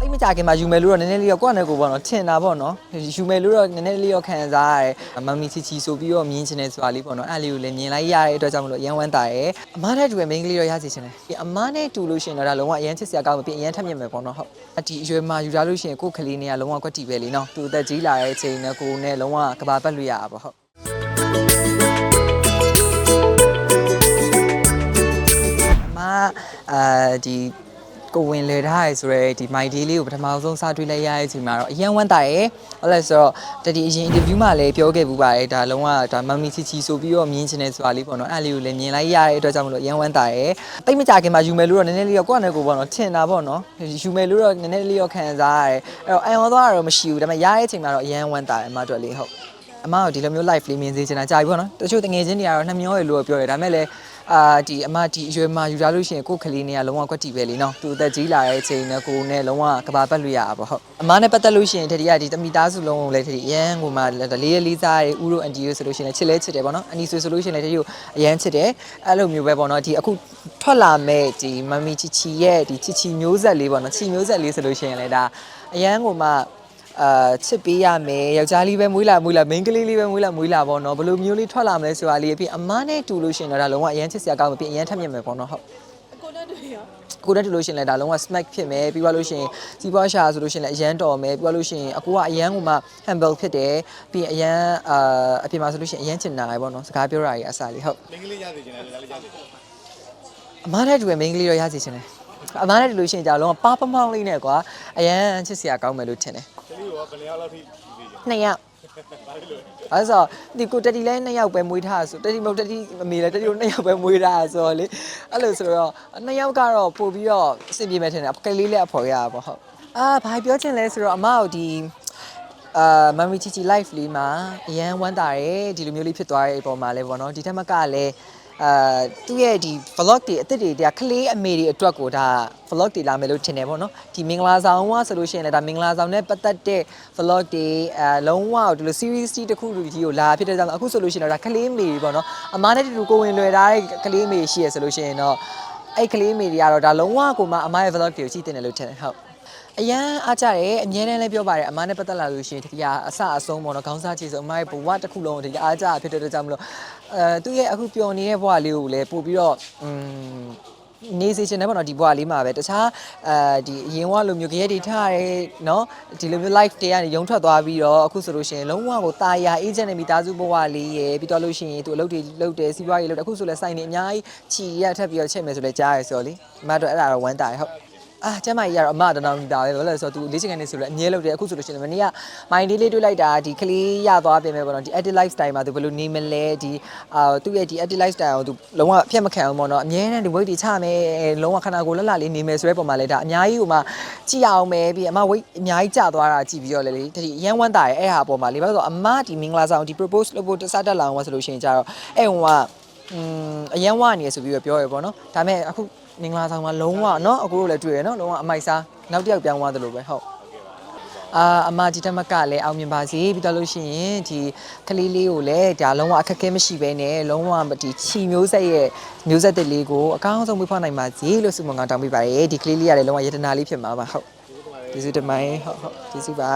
တိတ်မကြခင်မှာယူမယ်လို့တော့နည်းနည်းလေးတော့ကိုယ့်အနေကိုပေါ့နော်ထင်တာပေါ့နော်ယူမယ်လို့တော့နည်းနည်းလေးတော့ခံစားရတယ်မမ်မီချီချီဆိုပြီးတော့မြင်ချင်တယ်ဆိုတာလေးပေါ့နော်အဲ့လေးကိုလည်းမြင်လိုက်ရတဲ့အတွက်ကြောင့်မလို့အရန်ဝမ်းတာရယ်အမားနဲ့တူရဲ့မိန်းကလေးတော့ရစီချင်တယ်ဒီအမားနဲ့တူလို့ရှိရင်တော့ဒါလုံးဝအရန်ချစ်စရာကောင်းမဖြစ်အရန်ထက်မြက်မယ်ပေါ့နော်ဟုတ်အဒီအရွယ်မှာယူထားလို့ရှိရင်ကိုယ့်ကလေးနဲ့ကလုံးဝကွက်တီပဲလीနော်သူအသက်ကြီးလာတဲ့အချိန်နဲ့ကိုယ်နဲ့လုံးဝကဘာပတ်လို့ရတာပေါ့ဟုတ်အမအာဒီ ကိုဝင်လေထားရဆိုရဲဒီ my day လေးကိုပထမဆုံးစတွေ့လိုက်ရတဲ့အချိန်မှာတော့အရန်ဝမ်းတာရယ်ဟုတ်လဲဆိုတော့တတိအရင် interview မှာလည်းပြောခဲ့ပူပါတယ်ဒါလုံးဝဒါမမ်မီချီချီဆိုပြီးတော့မြင်ချင်တယ်ဆိုတာလေးပေါ့နော်အဲ့လေးကိုလည်းမြင်လိုက်ရတဲ့အတွက်ကြောင့်မလို့အရန်ဝမ်းတာရယ်တိတ်မကြခင်မှာယူမယ်လို့တော့နည်းနည်းလေးတော့ကိုယ့်အနေကိုပေါ့နော်ထင်တာပေါ့နော်ယူမယ်လို့တော့နည်းနည်းလေးတော့ခံစားရတယ်အဲ့တော့အန်ဝသွားတော့မရှိဘူးဒါပေမဲ့ရတဲ့အချိန်မှာတော့အရန်ဝမ်းတာရယ်အမတို့လေးဟုတ်အမကဒီလိုမျိုး live လေးမြင်စေချင်တာကြာပြီပေါ့နော်တချို့တငယ်ချင်းတွေကတော့နှမျောရလို့ပြောတယ်ဒါပေမဲ့လည်း အာဒီအမဒီအရွယ်မှာယူထားလို့ရှိရင်ကိုယ့်ကလေးနဲ့ကလုံးဝကွက်တီပဲလीနော်သူအသက်ကြီးလာတဲ့အချိန်နဲ့ကိုယ်နဲ့လုံးဝကဘာပတ်လို့ရတာပေါ့ဟုတ်အမနဲ့ပတ်သက်လို့ရှိရင်တတိယဒီတမိသားစုလုံးကိုလည်းတတိအရန်ကိုမှလေးရလေးစားရဥရိုအန်တီယိုဆိုလို့ရှိရင်ချစ်လဲချစ်တယ်ပေါ့နော်အနီဆိုဆိုလို့ရှိရင်လည်းတတိကိုအရန်ချစ်တယ်အဲ့လိုမျိုးပဲပေါ့နော်ဒီအခုထွက်လာမဲ့ဒီမမီချီချီရဲ့ဒီချီချီမျိုးဆက်လေးပေါ့နော်ချီမျိုးဆက်လေးဆိုလို့ရှိရင်လည်းဒါအရန်ကိုမှ အာချစ်ပေးရမယ်ယောက်ျားလေးပဲမွေးလာမွေးလာမိန်းကလေးလေးပဲမွေးလာမွေးလာပေါ့နော်ဘယ်လိုမျိုးလေးထွက်လာမလဲဆိုတာလေးအဖြစ်အမားနဲ့တူလို့ရှရင်တော့ဒါလုံးဝအရန်ချစ်စရာကောင်းမဖြစ်အရန်ထက်မြက်မယ်ပေါ့နော်ဟုတ်ကိုနဲ့တွေ့ရောကိုတက်တူလို့ရှရင်လည်းဒါလုံးဝ smack ဖြစ်မယ်ပြီးသွားလို့ရှရင်စီးပွားရှာဆိုလို့ရှရင်လည်းအရန်တော်မယ်ပြီးသွားလို့ရှရင်အကူကအရန်ကိုမှ humble ဖြစ်တယ်ပြီးရင်အရန်အာအပြင်မှာဆိုလို့ရှရင်အရန်ချင်တာပဲပေါ့နော်စကားပြောတာကြီးအစားလေးဟုတ်မင်္ဂလေးရစီချင်တယ်ဒါလေးရစီချင်တယ်အမားနဲ့တူရဲ့မိန်းကလေးတော့ရစီချင်တယ်အမားနဲ့တူလို့ရှရင်ကြာလုံးဝပါပမောင်းလေးနဲ့ကွာအရန်ချစ်စရာကောင်းမယ်လို့ထင်တယ် ကလေးကဘယ်နှစ်ယောက်လောက်ထိပြီးပြီနှစ်ယောက်ဘာလို့လဲအဲ့ဆိုဒီကိုတက်တီလဲနှစ်ယောက်ပဲမွေးထားဆိုတက်တီမဟုတ်တက်တီမမေလဲတက်တီတို့နှစ်ယောက်ပဲမွေးထားဆိုတော့လေအဲ့လိုဆိုတော့နှစ်ယောက်ကတော့ပို့ပြီးတော့အဆင်ပြေမယ်ထင်တယ်ကလေးလေးအဖော်ရတာပေါ့ဟုတ်အာဘာပြောချင်လဲဆိုတော့အမတို့ဒီအာမမ်မီချီချီ live လေးမှာအရန်ဝမ်းတာရယ်ဒီလိုမျိုးလေးဖြစ်သွားတဲ့အပေါ်မှာလဲပေါ့နော်ဒီထက်မကလည်း အာသူ့ရဲ့ဒီ vlog တွေအစ်စ်တွေတရားကလေးအမေတွေအတွက်ကိုဒါ vlog တွေလာမယ်လို့ထင်တယ်ပေါ့နော်ဒီမင်္ဂလာဆောင်ကဆိုလို့ရှိရင်လည်းဒါမင်္ဂလာဆောင်နဲ့ပတ်သက်တဲ့ vlog တွေအဲလုံးဝဒီလို series တစ်ခုလူကြီးကိုလာဖြစ်တဲ့ကြောင့်အခုဆိုလို့ရှိရင်တော့ဒါကလေးမေတွေပေါ့နော်အမားနဲ့တူတူကိုဝင်လွယ်ထားတဲ့ကလေးမေရှိရဆိုလို့ရှိရင်တော့အဲ့ကလေးမေတွေကတော့ဒါလုံးဝကိုမှအမားရဲ့ vlog တွေကိုကြည့်တင်တယ်လို့ထင်တယ်ဟုတ် အရန်အားကြတယ်အမြဲတမ်းလည်းပြောပါတယ်အမနဲ့ပတ်သက်လာလို့ရှိရင်တကယ်အဆအဆုံးပေါ့နော်ခေါင်းစားချေဆုံးအမရဲ့ဘဝတစ်ခုလုံးကိုတကယ်အားကြဖြစ်တဲ့အတွက်ကြောင့်မလို့အဲသူ့ရဲ့အခုပျော်နေတဲ့ဘဝလေးကိုလည်းပို့ပြီးတော့อืมနေစီရှင်နဲ့ပေါ့နော်ဒီဘွားလေးမှာပဲတခြားအဲဒီအရင်ကလိုမျိုးကြရက်တွေထားရဲနော်ဒီလိုမျိုး live တွေကနေရုံထွက်သွားပြီးတော့အခုဆိုလို့ရှိရင်လုံးဝကိုတာယာ agent နဲ့မိသားစုဘဝလေးရယ်ပြီးတော့လို့ရှိရင်သူအလုပ်တွေလုပ်တယ်စီးပွားရေးလုပ်တယ်အခုဆိုလဲစိုင်နေအများကြီးခြီရထပ်ပြီးတော့ချက်မယ်ဆိုလဲကြားရယ်ဆိုတော့လေအမတို့အဲ့ဒါတော့ဝမ်းတာရယ်ဟုတ် အာကျမကြီးကတော့အမတနောင်နေတာပဲဘာလို့လဲဆိုတော့သူလေးချင်ကနေဆိုလဲအမြဲလုပ်တယ်အခုဆိုလို့ရှိရင်မနေ့ကမိုင်းလေးလေးတွေ့လိုက်တာဒီကလေးရသွားပြင်မယ်ပေါ့နော်ဒီ active lifestyle မှာသူဘယ်လိုနေမလဲဒီအာသူ့ရဲ့ဒီ active lifestyle ကိုသူလုံးဝအပြတ်မခံအောင်ပေါ့နော်အမြဲတမ်းဒီ weight တွေချမယ်လုံးဝခန္ဓာကိုယ်လှလှလေးနေမယ်ဆိုတဲ့ပုံမှာလဲဒါအများကြီးဟိုမှာကြည့်အောင်မယ်ပြီးအမ weight အများကြီးကျသွားတာကြည့်ပြီးတော့လေလေဒီရန်ဝမ်းတာရဲ့အဲ့ဟာပေါ်မှာလေဘာလို့ဆိုတော့အမဒီမင်္ဂလာဆောင်ဒီ propose လုပ်ဖို့တစတက်လာအောင်ဆိုလို့ရှိရင်ကြတော့အဲ့ဟိုကอืมအရန်ဝနေရဆိုပြီးတော့ပြောရပေါ့နော်ဒါပေမဲ့အခု မင်္ဂလာဆောင်မှာလုံးဝเนาะအခုတို့လည်းတွေ့ရเนาะလုံးဝအမိုက်စားနောက်တစ်ယောက်ပြောင်းသွားသလိုပဲဟုတ်အာအမဒီတမကလည်းအောင်မြင်ပါစေပြီးတော့လို့ရှိရင်ဒီကလေးလေးကိုလည်းဒါလုံးဝအခက်အခဲမရှိဘဲနဲ့လုံးဝဒီချီမျိုးဆက်ရဲ့မျိုးဆက်တဲ့လေးကိုအကောင်းဆုံးမွေးဖွားနိုင်ပါစေလို့ဆုမွန်ကောင်းတောင်းပေးပါရယ်ဒီကလေးလေးကလည်းလုံးဝယတနာလေးဖြစ်မှာပါဟုတ်ကျေးဇူးတင်ပါတယ်ဟုတ်ဟုတ်ကျေးဇူးပါ